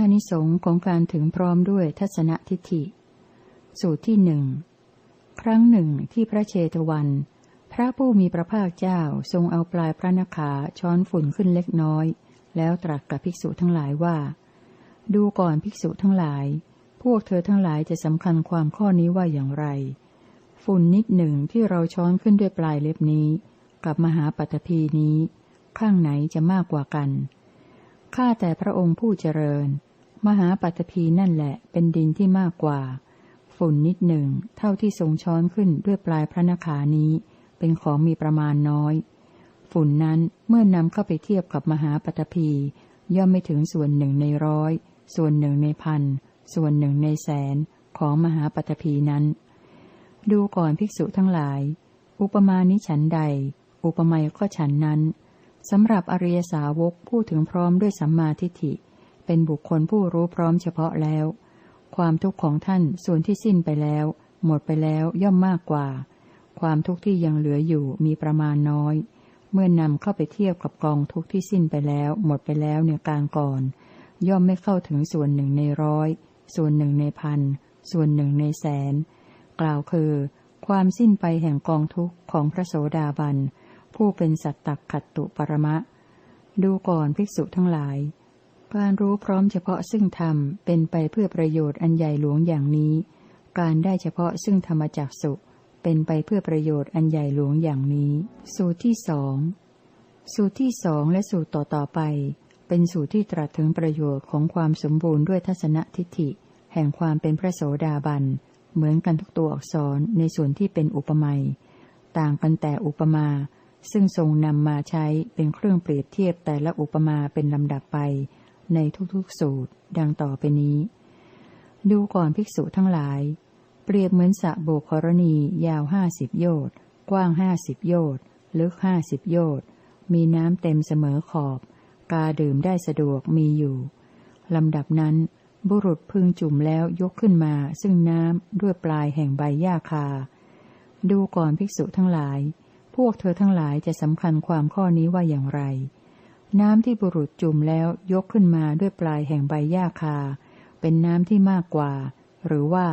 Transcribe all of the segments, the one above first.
อานิสงส์ของการถึงพร้อมด้วยทัศนทิฏฐิ สูตรที่หนึ่ง ครั้งหนึ่งที่พระเชตวัน พระผู้มีพระภาคเจ้าทรงเอาปลายพระนขาช้อนฝุ่นขึ้นเล็กน้อย แล้วตรัสกับภิกษุทั้งหลายว่า ดูก่อนภิกษุทั้งหลาย พวกเธอทั้งหลายจะสำคัญความข้อนี้ว่าอย่างไร ฝุ่นนิดหนึ่งที่เราช้อนขึ้นด้วยปลายเล็บนี้ กับมหาปัตภีนี้ ข้างไหนจะมากกว่ากันข้าแต่พระองค์ผู้เจริญ มหาปัตภีนั่นแหละ เป็นดินที่มากกว่า ฝุ่นนิดหนึ่ง เท่าที่ทรงช้อนขึ้นด้วยปลายพระนขานี้ เป็นของมีประมาณน้อย ฝุ่นนั้นเมื่อนำเข้าไปเทียบกับมหาปัตภีย่อมไม่ถึงส่วนหนึ่งในร้อย ส่วนหนึ่งในพัน ส่วนหนึ่งในแสน ของมหาปัตภีนั้น ดูก่อนภิกษุทั้งหลาย อุปมาณิฉันใด อุปไมยก็ฉันนั้นสำหรับอริยสาวกผู้ถึงพร้อมด้วยสัมมาทิฏฐิ เป็นบุคคลผู้รู้พร้อมเฉพาะแล้ว ความทุกข์ของท่านส่วนที่สิ้นไปแล้ว หมดไปแล้วย่อมมากกว่า ความทุกข์ที่ยังเหลืออยู่มีประมาณน้อย เมื่อนำเข้าไปเทียบกับกองทุกข์ที่สิ้นไปแล้ว หมดไปแล้วในกลางก่อน ย่อมไม่เข้าถึงส่วนหนึ่งในร้อย ส่วนหนึ่งในพัน ส่วนหนึ่งในแสน กล่าวคือ ความสิ้นไปแห่งกองทุกข์ของพระโสดาบันผู้เป็นสัตตขัตตุปรมะ ดูก่อนภิกษุทั้งหลาย การรู้พร้อมเฉพาะซึ่งธรรมเป็นไปเพื่อประโยชน์อันใหญ่หลวงอย่างนี้ การได้เฉพาะซึ่งธรรมจักสุเป็นไปเพื่อประโยชน์อันใหญ่หลวงอย่างนี้ สูตรที่สองสูตรที่สองและสูตรต่อต่อไป เป็นสูตรที่ตรัสถึงประโยชน์ของความสมบูรณ์ด้วยทัศนทิฏฐิ แห่งความเป็นพระโสดาบัน เหมือนกันทุกตัวอักษรในส่วนที่เป็นอุปมาต่างกันแต่อุปมา ซึ่งทรงนำมาใช้เป็นเครื่องเปรียบเทียบแต่ละอุปมาเป็นลำดับไป ในทุกๆสูตร ดังต่อไปนี้ ดูก่อนภิกษุทั้งหลาย เปรียบเหมือนสระโบกรณียาวห้าสิบโยชน์กว้างห้าสิบโยชน์ลึกห้าสิบโยชน์มีน้ำเต็มเสมอขอบ กาดื่มได้สะดวกมีอยู่ลำดับนั้น บุรุษพึงจุ่มแล้วยกขึ้นมาซึ่งน้ำด้วยปลายแห่งใบหญ้าคา ดูก่อนภิกษุทั้งหลาย พวกเธอทั้งหลายจะสำคัญความข้อนี้ว่าอย่างไร น้ำที่บุรุษจุ่มแล้วยกขึ้นมาด้วยปลายแห่งใบหญ้าคา เป็นน้ำที่มากกว่า หรือว่า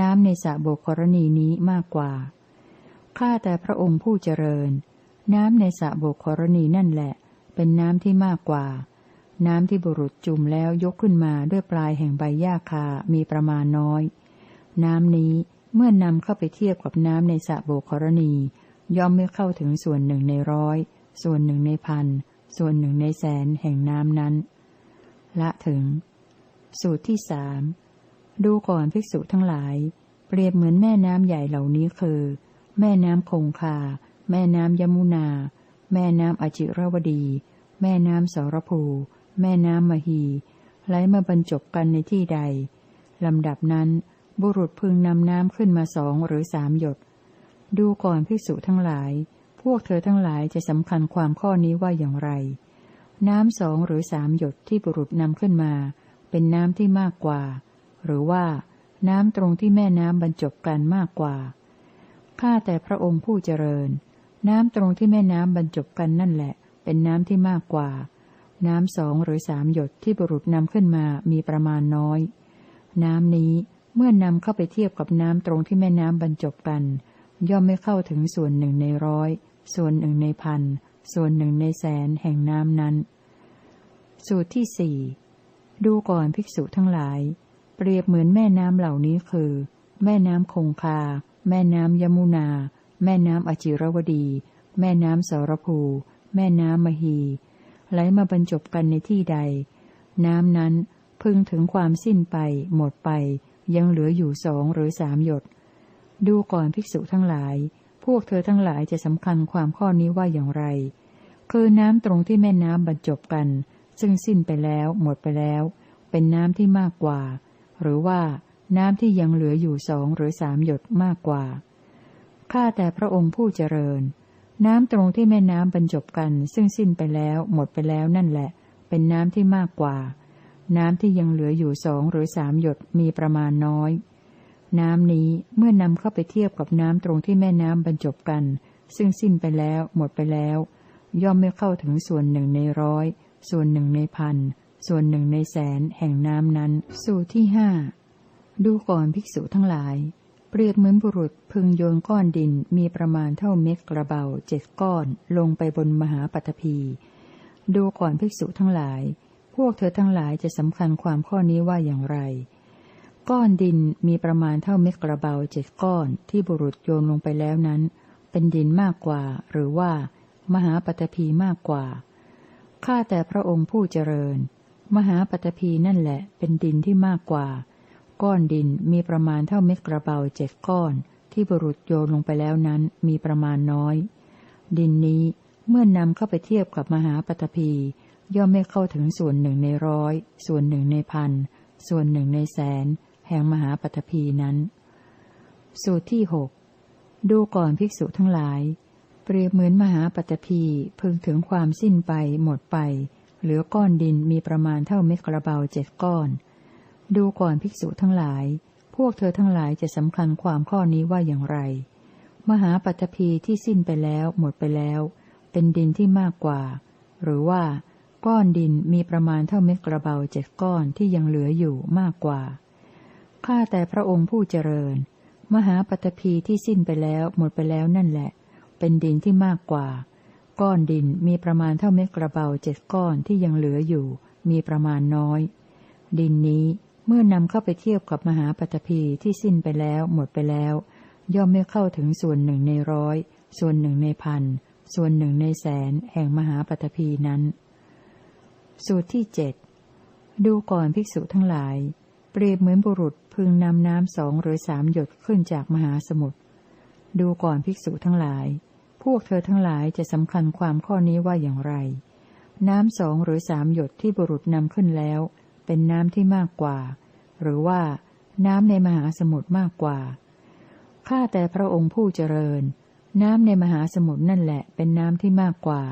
น้ำในสระโบกรณีนี้มากกว่า ข้าแต่พระองค์ผู้เจริญ น้ำในสระโบกรณีนั่นแหละ เป็นน้ำที่มากกว่า น้ำที่บุรุษจุ่มแล้วยกขึ้นมาด้วยปลายแห่งใบหญ้าคา มีประมาณน้อย น้ำนี้เมื่อนำเข้าไปเทียบกับน้ำในสระโบกรณี ย่อมไม่เข้าถึงส่วนหนึ่งในร้อย ส่วนหนึ่งในพัน ส่วนหนึ่งในแสนแห่งน้ำนั้น ละถึง สูตรที่สามดูก่อนภิกษุทั้งหลาย เปรียบเหมือนแม่น้ำใหญ่เหล่านี้คือ แม่น้ำคงคา แม่น้ำยมุนา แม่น้ำอจิรวดี แม่น้ำสรภู แม่น้ำมหีไหลมาบรรจบกันในที่ใดลำดับนั้น บุรุษพึงนำน้ำขึ้นมาสองหรือสามหยด ดูก่อนภิกษุทั้งหลาย พวกเธอทั้งหลายจะสำคัญความข้อนี้ว่าอย่างไร น้ำสองหรือสามหยดที่บุรุษนำขึ้นมา เป็นน้ำที่มากกว่า หรือว่า น้ำตรงที่แม่น้ำบรรจบกันมากกว่า ข้าแต่พระองค์ผู้เจริญ น้ำตรงที่แม่น้ำบรรจบกันนั่นแหละ เป็นน้ำที่มากกว่า น้ำสองหรือสามหยดที่บุรุษนำขึ้นมามีประมาณน้อย น้ำนี้เมื่อนำเข้าไปเทียบกับน้ำตรงที่แม่น้ำบรรจบกัน ย่อมไม่เข้าถึงส่วนหนึ่งในร้อย ส่วนหนึ่งในพัน ส่วนหนึ่งในแสนแห่งน้ำนั้น สูตรที่สี่ดูก่อนภิกษุทั้งหลาย เปรียบเหมือนแม่น้ำเหล่านี้คือ แม่น้ำคงคา แม่น้ำยมุนา แม่น้ำอจิรวดี แม่น้ำสารภู แม่น้ำมหี ไหลมาบรรจบกันในที่ใด น้ำนั้นพึงถึงความสิ้นไป หมดไป ยังเหลืออยู่สองหรือสามหยด ดูก่อนภิกษุทั้งหลาย พวกเธอทั้งหลายจะสำคัญความข้อนี้ว่าอย่างไร คือน้ำตรงที่แม่น้ำบรรจบกัน ซึ่งสิ้นไปแล้วหมดไปแล้ว เป็นน้ำที่มากกว่า หรือว่าน้ำที่ยังเหลืออยู่สองหรือสามหยดมากกว่า ข้าแต่พระองค์ผู้เจริญ น้ำตรงที่แม่น้ำบรรจบกัน ซึ่งสิ้นไปแล้วหมดไปแล้วนั่นแหละ เป็นน้ำที่มากกว่า น้ำที่ยังเหลืออยู่สองหรือสามหยดมีประมาณน้อย น้ำนี้เมื่อนำเข้าไปเทียบกับน้ำตรงที่แม่น้ำบรรจบกัน ซึ่งสิ้นไปแล้ว หมดไปแล้ว ย่อมไม่เข้าถึงส่วนหนึ่งในร้อย ส่วนหนึ่งในพัน ส่วนหนึ่งในแสน แห่งน้ำนั้น สูตรที่ห้าดูก่อนภิกษุทั้งหลาย เปรียบเหมือนบุรุษพึงโยนก้อนดินมีประมาณเท่าเม็ดกระเบาเจ็ดก้อนลงไปบนมหาปัตภีดูก่อนภิกษุทั้งหลาย พวกเธอทั้งหลายจะสำคัญความข้อนี้ว่าอย่างไร ก้อนดินมีประมาณเท่าเม็ดกระเบาเจ็ดก้อนที่บุรุษโยนลงไปแล้วนั้น เป็นดินมากกว่า หรือว่า มหาปัตภีมากกว่า ข้าแต่พระองค์ผู้เจริญ มหาปัตภีนั่นแหละ เป็นดินที่มากกว่า ก้อนดินมีประมาณเท่าเม็ดกระเบาเจ็ดก้อน ที่บุรุษโยนลงไปแล้วนั้นมีประมาณน้อย ดินนี้เมื่อนนำเข้าไปเทียบกับมหาปฐพีย่อมไม่เข้าถึงส่วนหนึ่งในร้อย ส่วนหนึ่งในพัน ส่วนหนึ่งในแสน แห่งมหาปฐพีนั้น สูตรที่หกดูก่อนภิกษุทั้งหลาย เปรียบเหมือนมหาปฐพีพึงถึงความสิ้นไปหมดไป เหลือก้อนดินมีประมาณเท่าเม็ดกระเบาเจ็ดก้อน ดูก่อนภิกษุทั้งหลาย พวกเธอทั้งหลายจะสำคัญความข้อนี้ว่าอย่างไร มหาปัตภีที่สิ้นไปแล้วหมดไปแล้ว เป็นดินที่มากกว่า หรือว่าก้อนดินมีประมาณเท่าเม็ดกระเบาเจ็ดก้อนที่ยังเหลืออยู่มากกว่า ข้าแต่พระองค์ผู้เจริญ มหาปฐพีที่สิ้นไปแล้วหมดไปแล้วนั่นแหละ เป็นดินที่มากกว่า ก้อนดินมีประมาณเท่าเม็ดกระเบาเจ็ดก้อนที่ยังเหลืออยู่ มีประมาณน้อย ดินนี้เมื่อนำเข้าไปเทียบกับมหาปฐพีที่สิ้นไปแล้วหมดไปแล้ว ย่อมไม่เข้าถึงส่วนหนึ่งในร้อย ส่วนหนึ่งในพัน ส่วนหนึ่งในแสน แห่งมหาปฐพีนั้น สูตรที่เจ็ดดูก่อนภิกษุทั้งหลาย เปรียบเหมือนบุรุษพึงนำน้ำสองหรือสามหยดขึ้นจากมหาสมุทร ดูก่อนภิกษุทั้งหลาย พวกเธอทั้งหลายจะสำคัญความข้อนี้ว่าอย่างไร น้ำสองหรือสามหยดที่บุรุษนำขึ้นแล้ว เป็นน้ำที่มากกว่า หรือว่าน้ำในมหาสมุทรมากกว่า ข้าแต่พระองค์ผู้เจริญ น้ำในมหาสมุทรนั่นแหละเป็นน้ำที่มากกว่า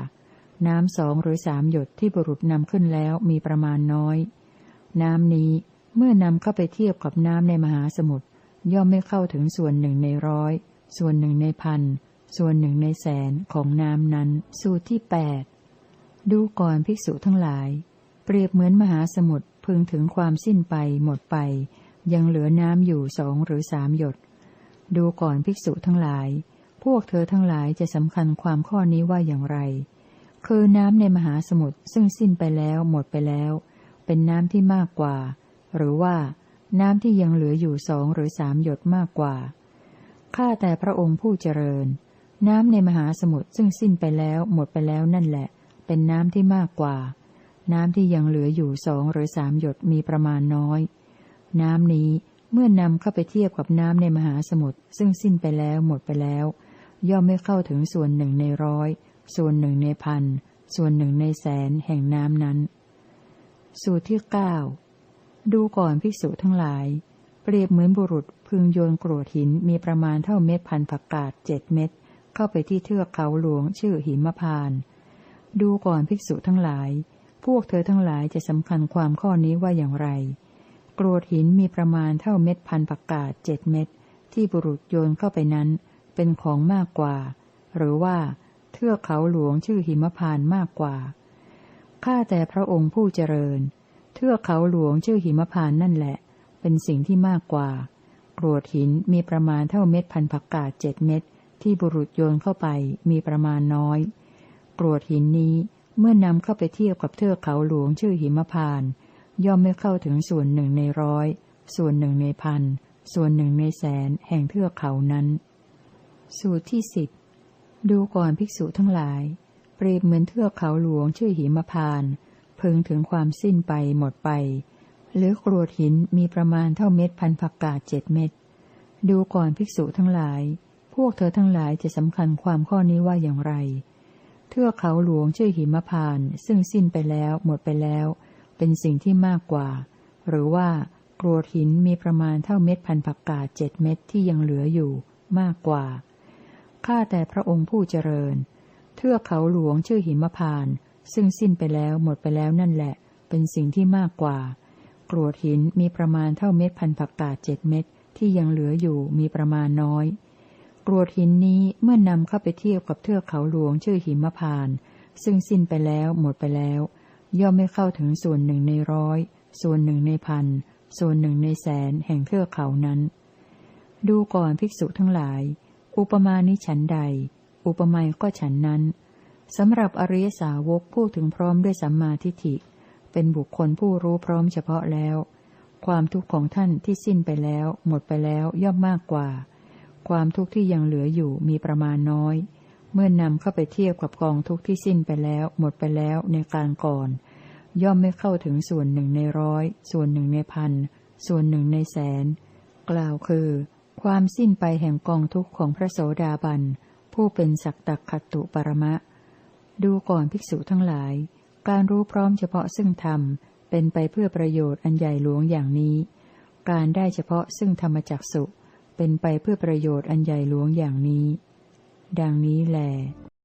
น้ำสองหรือสามหยดที่บุรุษนำขึ้นแล้วมีประมาณน้อย น้ำนี้ เมื่อนำเข้าไปเทียบกับน้ำในมหาสมุทรย่อมไม่เข้าถึงส่วนหนึ่งในร้อย ส่วนหนึ่งในพัน ส่วนหนึ่งในแสนของน้ำนั้น สูตรที่แปดดูก่อนภิกษุทั้งหลาย เปรียบเหมือนมหาสมุทรพึงถึงความสิ้นไปหมดไป ยังเหลือน้ำอยู่สองหรือสามหยด ดูก่อนภิกษุทั้งหลาย พวกเธอทั้งหลายจะสำคัญความข้อนี้ว่าอย่างไร คือน้ำในมหาสมุทรซึ่งสิ้นไปแล้วหมดไปแล้ว เป็นน้ำที่มากกว่า หรือว่า น้ำที่ยังเหลืออยู่สองหรือสามหยดมากกว่า ข้าแต่พระองค์ผู้เจริญ น้ำในมหาสมุทรซึ่งสิ้นไปแล้วหมดไปแล้วนั่นแหละ เป็นน้ำที่มากกว่า น้ำที่ยังเหลืออยู่สองหรือสามหยดมีประมาณน้อย น้ำนี้เมื่อนำเข้าไปเทียบกับน้ำในมหาสมุทรซึ่งสิ้นไปแล้วหมดไปแล้ว ย่อมไม่เข้าถึงส่วนหนึ่งในร้อย ส่วนหนึ่งในพัน ส่วนหนึ่งในแสนแห่งน้ำนั้น สูตรที่เก้า ดูก่อนภิกษุทั้งหลาย เปรียบเหมือนบุรุษพึงโยนกรวดหินมีประมาณเท่าเม็ดพันผักกาดเจ็ดเม็ดเข้าไปที่เทือกเขาหลวงชื่อหิมพาน ดูก่อนภิกษุทั้งหลาย พวกเธอทั้งหลายจะสำคัญความข้อนี้ว่าอย่างไร กรวดหินมีประมาณเท่าเม็ดพันผักกาดเจ็ดเม็ดที่บุรุษโยนเข้าไปนั้น เป็นของมากกว่า หรือว่า เทือกเขาหลวงชื่อหิมพานมากกว่าข้าแต่พระองค์ผู้เจริญ ทือกเขาหลวงชื่อหิมพานนั่นแหละ เป็นสิ่งที่มากกว่ากรวดหินมีประมาณเท่าเม็ดพันผักกาดเจ็ดเม็ดที่บุรุษโยนเข้าไปมีประมาณน้อยกรวดหินนี้เมื่อนำเข้าไปเทียบกับเทือกเขาหลวงชื่อหิมพาน ย่อมไม่เข้าถึงส่วนหนึ่งในร้อย ส่วนหนึ่งในพัน ส่วนหนึ่งในแสน แห่งเทือกเขานั้น สูตรที่สิบดูก่อนภิกษุทั้งหลาย เปรียบเหมือนเทือกเขาหลวงชื่อหิมพาน พึงถึงความสิ้นไปหมดไป หรือกรวดหินมีประมาณเท่าเม็ดพันผักกาดเจ็ดเม็ด ดูก่อนภิกษุทั้งหลาย พวกเธอทั้งหลายจะสำคัญความข้อนี้ว่าอย่างไร เทือกเขาหลวงชื่อหิมพาน ซึ่งสิ้นไปแล้วหมดไปแล้ว เป็นสิ่งที่มากกว่า หรือว่ากรวดหินมีประมาณเท่าเม็ดพันผักกาดเจ็ดเม็ดที่ยังเหลืออยู่มากกว่า ข้าแต่พระองค์ผู้เจริญ เทือกเขาหลวงชื่อหิมพาน ซึ่งสิ้นไปแล้วหมดไปแล้วนั่นแหละ เป็นสิ่งที่มากกว่า กรวดหินมีประมาณเท่าเม็ดพันผักกาดเจ็ดเม็ดที่ยังเหลืออยู่มีประมาณน้อย กรวดหินนี้เมื่อนำเข้าไปเทียบกับเทือกเขาหลวงชื่อหิมพาน ซึ่งสิ้นไปแล้วหมดไปแล้ว ย่อมไม่เข้าถึงส่วนหนึ่งในร้อย ส่วนหนึ่งในพัน ส่วนหนึ่งในแสนแห่งเทือกเขานั้น ดูก่อนภิกษุทั้งหลาย อุปมาณิฉันใด อุปไมยก็ฉันนั้น สำหรับอริยสาวกผู้ถึงพร้อมด้วยสัมมาทิฏฐิ เป็นบุคคลผู้รู้พร้อมเฉพาะแล้ว ความทุกข์ของท่านที่สิ้นไปแล้ว หมดไปแล้วย่อมมากกว่า ความทุกข์ที่ยังเหลืออยู่มีประมาณน้อย เมื่อนำเข้าไปเทียบกับกองทุกข์ที่สิ้นไปแล้ว หมดไปแล้วในการก่อน ย่อมไม่เข้าถึงส่วนหนึ่งในร้อย ส่วนหนึ่งในพัน ส่วนหนึ่งในแสน กล่าวคือ ความสิ้นไปแห่งกองทุกข์ของพระโสดาบันผู้เป็นสักตักขตุปรมะ ดูก่อนภิกษุทั้งหลาย การรู้พร้อมเฉพาะซึ่งธรรม เป็นไปเพื่อประโยชน์อันใหญ่หลวงอย่างนี้ การได้เฉพาะซึ่งธรรมจักสุเป็นไปเพื่อประโยชน์อันใหญ่หลวงอย่างนี้ ดังนี้แหล